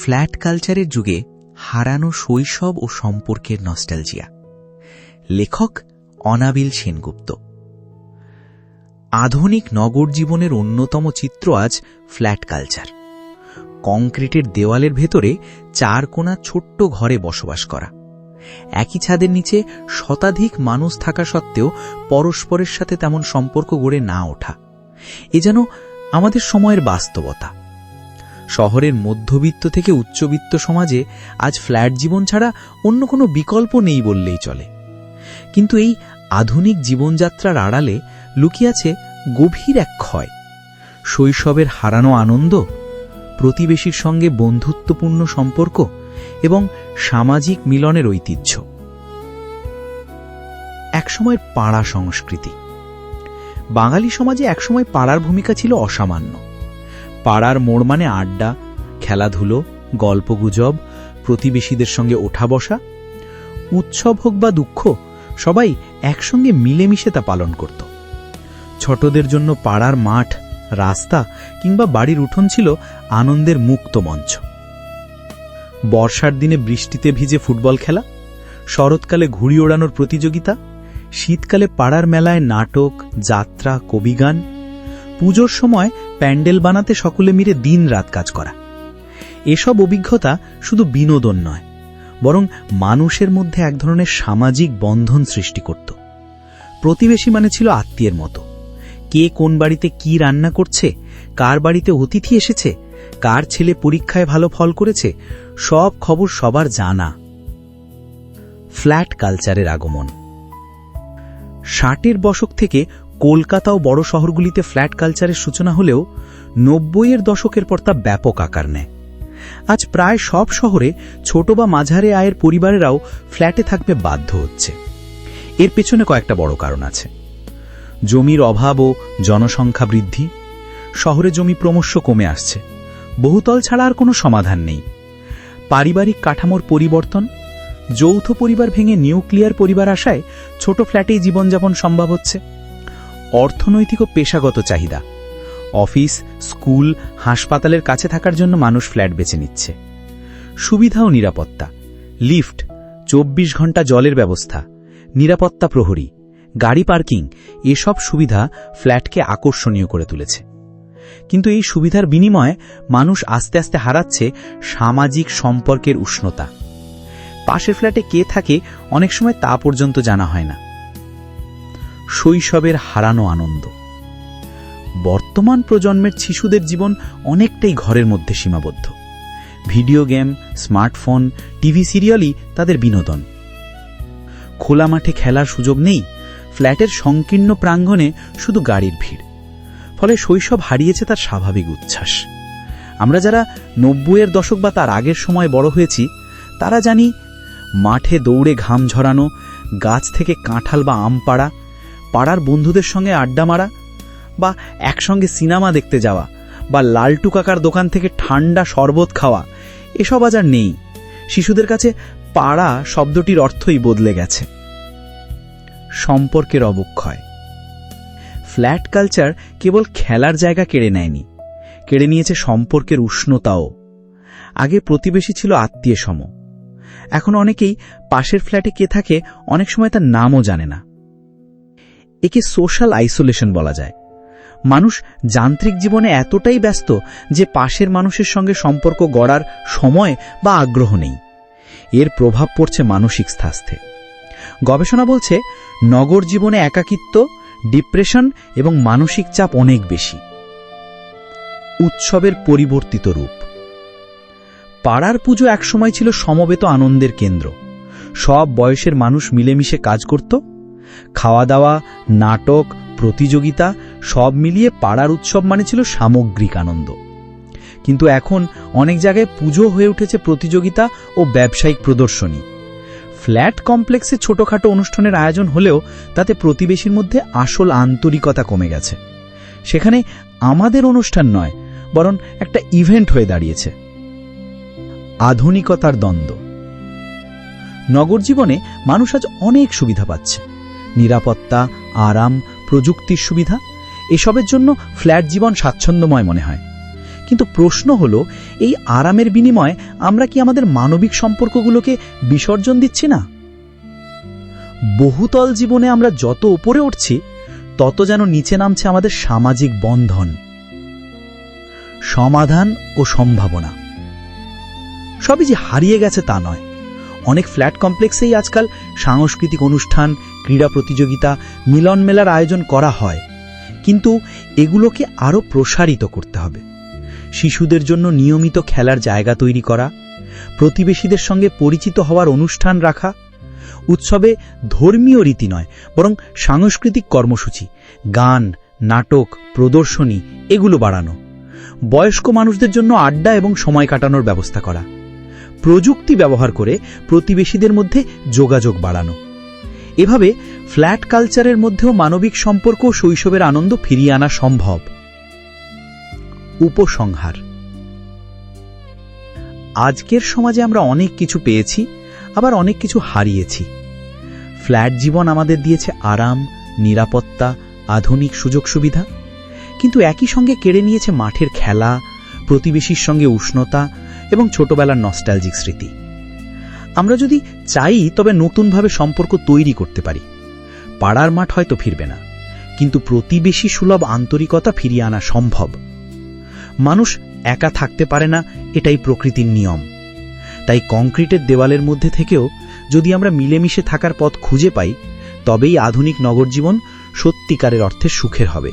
Flat কালচারের যুগে হারানো শৈশব ও সম্পর্কের নস্টালজিয়া। লেখক অনাবিল সেনগুপ্ত। আধুনিক নগর জীবনের অন্যতম চিত্র আজ ফ্ল্যাট কালচার। কংক্রিটের দেওয়ালের ভেতরে চার কোণা ছোট্ট ঘরে বসবাস করা। একই ছাদের নিচে শতাধিক মানুষ থাকা সত্ত্বেও পরস্পরের সাথে তেমন সম্পর্ক গড়ে না ওঠা। এ যেন আমাদের সময়ের বাস্তবতা। শহরের মধ্যবিত্ত থেকে উচ্চবিত্ত সমাজে আজ ফ্ল্যাট জীবন ছাড়া অন্য কোনো বিকল্প নেই বললেই চলে। কিন্তু এই আধুনিক জীবনযাত্রার আড়ালে লুকিয়ে আছে গভীর এক ক্ষয়। শৈশবের হারানো আনন্দ, প্রতিবেশীর সঙ্গে বন্ধুত্বপূর্ণ সম্পর্ক এবং সামাজিক মিলনের ঐতিহ্য। একসময়ের পাড়া সংস্কৃতি। বাঙালি সমাজে একসময় পাড়ার ভূমিকা ছিল অসামান্য। পাড়ার মোড় মানে আড্ডা, খেলাধুলো, গল্পগুজব, প্রতিবেশীদের সঙ্গে ওঠা বসা। উৎসব হোক বা দুঃখ, সবাই একসঙ্গে মিলেমিশে তা পালন করত। ছোটদের জন্য পাড়ার মাঠ, রাস্তা কিংবা বাড়ির উঠোন ছিল আনন্দের মুক্ত মঞ্চ। বর্ষার দিনে বৃষ্টিতে ভিজে ফুটবল খেলা, শরৎকালে ঘুড়ি ওড়ানোর প্রতিযোগিতা, শীতকালে পাড়ার মেলায় নাটক, যাত্রা, কবিগান পুজোর সময় প্যান্ডেল বানাতে সকলে মিলে দিন রাত কাজ করা। এসব অভিজ্ঞতা শুধু বিনোদন নয়, বরং মানুষের মধ্যে এক ধরনের সামাজিক বন্ধন সৃষ্টি করত। প্রতিবেশী মানে ছিল আত্মীয়ের মতো। কে কোন বাড়িতে কি রান্না করছে, কার বাড়িতে অতিথি এসেছে, কার ছেলে পরীক্ষায় ভালো ফল করেছে, সব খবর সবার জানা। ফ্ল্যাট কালচারের আগমন। ষাটের দশক থেকে কলকাতা ও বড় শহরগুলিতে ফ্ল্যাট কালচারের সূচনা হলেও নব্বইয়ের দশকের পর তা ব্যাপক আকার নেয়। আজ প্রায় সব শহরে ছোট বা মাঝারে আয়ের পরিবারেরাও ফ্ল্যাটে থাকবে বাধ্য হচ্ছে। এর পেছনে কয়েকটা বড় কারণ আছে। জমির অভাব ও জনসংখ্যা বৃদ্ধি, শহরে জমি ক্রমশ কমে আসছে। বহুতল ছাড়া আর কোনো সমাধান নেই। পারিবারিক কাঠামোর পরিবর্তন, যৌথ পরিবার ভেঙে নিউক্লিয়ার পরিবার আসায় ছোট ফ্ল্যাটেই জীবনযাপন সম্ভব হচ্ছে। অর্থনৈতিক ও পেশাগত চাহিদা। অফিস, স্কুল, হাসপাতালের কাছে থাকার জন্য মানুষ ফ্ল্যাট বেছে নিচ্ছে। সুবিধা ও নিরাপত্তা। লিফট, চব্বিশ ঘণ্টা জলের ব্যবস্থা। নিরাপত্তা প্রহরী। গাড়ি পার্কিং। এসব সুবিধা ফ্ল্যাটকে আকর্ষণীয় করে তুলেছে। কিন্তু এই সুবিধার বিনিময়ে মানুষ আস্তে আস্তে হারাচ্ছে সামাজিক সম্পর্কের উষ্ণতা। পাশের ফ্ল্যাটে কে থাকে অনেক সময় তা পর্যন্ত জানা হয় না। শৈশবের হারানো আনন্দ। বর্তমান প্রজন্মের শিশুদের জীবন অনেকটাই ঘরের মধ্যে সীমাবদ্ধ। ভিডিও গেম, স্মার্টফোন, টিভি সিরিয়ালই তাদের বিনোদন। খোলা মাঠে খেলার সুযোগ নেই, ফ্ল্যাটের সংকীর্ণ প্রাঙ্গণে শুধু গাড়ির ভিড়। ফলে শৈশব হারিয়েছে তার স্বাভাবিক উচ্ছ্বাস। আমরা যারা নব্বইয়ের দশক বা তার আগের সময় বড় হয়েছি, তারা জানি মাঠে দৌড়ে ঘাম ঝরানো, গাছ থেকে কাঁঠাল বা আম পাড়া পাড়ার বন্ধুদের সঙ্গে আড্ডা মারা বা একসঙ্গে সিনেমা দেখতে যাওয়া বা লালটু কাকার দোকান থেকে ঠান্ডা শরবত খাওয়া, এসব আজ আর নেই। শিশুদের কাছে পাড়া শব্দটির অর্থই বদলে গেছে। সম্পর্কের অবক্ষয়। ফ্ল্যাট কালচার কেবল খেলার জায়গা কেড়ে নেয়নি, কেড়ে নিয়েছে সম্পর্কের উষ্ণতাও। আগে প্রতিবেশী ছিল আত্মীয় সম এখন অনেকেই পাশের ফ্ল্যাটে কে থাকে অনেক সময় তার নামও জানে না। একে সোশ্যাল আইসোলেশন বলা যায়। মানুষ যান্ত্রিক জীবনে এতটাই ব্যস্ত যে পাশের মানুষের সঙ্গে সম্পর্ক গড়ার সময় বা আগ্রহ নেই। এর প্রভাব পড়ছে মানসিক স্বাস্থ্যে। গবেষণা বলছে, নগর জীবনে একাকিত্ব, ডিপ্রেশন এবং মানসিক চাপ অনেক বেশি। উৎসবের পরিবর্তিত রূপ। পাড়ার পুজো একসময় ছিল সমবেত আনন্দের কেন্দ্র। সব বয়সের মানুষ মিলেমিশে কাজ করত খাওয়া দাওয়া নাটক, প্রতিযোগিতা সব মিলিয়ে পাড়ার উৎসব মানে ছিল সামগ্রিক আনন্দ। কিন্তু এখন অনেক জায়গায় পুজো হয়ে উঠেছে প্রতিযোগিতা ও ব্যবসায়িক প্রদর্শনী। ফ্ল্যাট কমপ্লেক্সে ছোটখাটো অনুষ্ঠানের আয়োজন হলেও তাতে প্রতিবেশীর মধ্যে আসল আন্তরিকতা কমে গেছে। সেখানে আমাদের অনুষ্ঠান নয়, বরং একটা ইভেন্ট হয়ে দাঁড়িয়েছে। আধুনিকতার দ্বন্দ্ব। নগর জীবনে মানুষ আজ অনেক সুবিধা পাচ্ছে। নিরাপত্তা, আরাম, প্রযুক্তির সুবিধা, এসবের জন্য ফ্ল্যাট জীবন স্বাচ্ছন্দ্যময় মনে হয়। কিন্তু প্রশ্ন হলো, এই আরামের বিনিময়ে আমরা কি আমাদের মানবিক সম্পর্কগুলোকে বিসর্জন দিচ্ছি না? বহুতল জীবনে আমরা যত উপরে উঠছি, তত যেন নিচে নামছে আমাদের সামাজিক বন্ধন। সমাধান ও সম্ভাবনা। সবই যে হারিয়ে গেছে তা নয়। অনেক ফ্ল্যাট কমপ্লেক্সেই আজকাল সাংস্কৃতিক অনুষ্ঠান ক্রীড়া প্রতিযোগিতা, মিলন মেলার আয়োজন করা হয়। কিন্তু এগুলোকে আরও প্রসারিত করতে হবে। শিশুদের জন্য নিয়মিত খেলার জায়গা তৈরি করা, প্রতিবেশীদের সঙ্গে পরিচিত হওয়ার অনুষ্ঠান রাখা, উৎসবে ধর্মীয় রীতি নয়, বরং সাংস্কৃতিক কর্মসূচি, গান, নাটক, প্রদর্শনী এগুলো বাড়ানো, বয়স্ক মানুষদের জন্য আড্ডা এবং সময় কাটানোর ব্যবস্থা করা, প্রযুক্তি ব্যবহার করে প্রতিবেশীদের মধ্যে যোগাযোগ বাড়ানো। এভাবে ফ্ল্যাট কালচারের মধ্যেও মানবিক সম্পর্ক শৈশবের আনন্দ ফিরিয়ে আনা সম্ভব। উপসংহার। আজকের সমাজে আমরা অনেক কিছু পেয়েছি, আবার অনেক কিছু হারিয়েছি। ফ্ল্যাট জীবন আমাদের দিয়েছে আরাম, নিরাপত্তা, আধুনিক সুযোগ সুবিধা। কিন্তু একই সঙ্গে কেড়ে নিয়েছে মাঠের খেলা, প্রতিবেশীর সঙ্গে উষ্ণতা এবং ছোটবেলার নস্টালজিক স্মৃতি। আমরা যদি চাই তবে নতুনভাবে সম্পর্ক তৈরি করতে পারি। পাড়ার মাঠ হয়তো ফিরবে না, কিন্তু প্রতিবেশী সুলভ আন্তরিকতা ফিরিয়ে আনা সম্ভব। মানুষ একা থাকতে পারে না, এটাই প্রকৃতির নিয়ম। তাই কংক্রিটের দেওয়ালের মধ্যে থেকেও যদি আমরা মিলেমিশে থাকার পথ খুঁজে পাই, তবেই আধুনিক নগর জীবন সত্যিকারের অর্থে সুখের হবে।